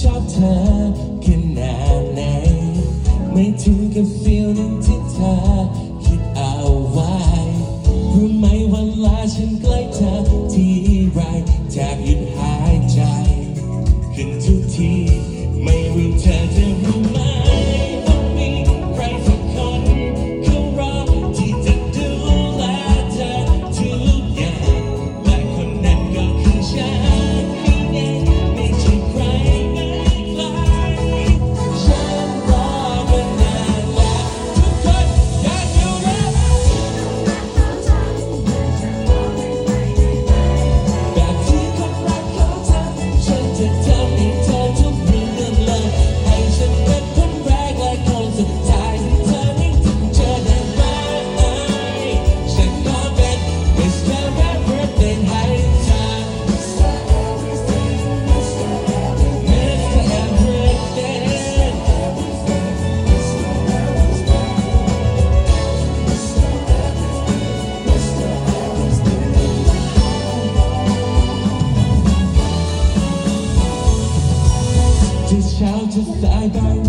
ชอบเธอขนาดไหนไม่ถึง I don't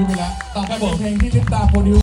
รู้ไปแล้วต่อไปเป็นเพลงที่ลิปตาโปรดิว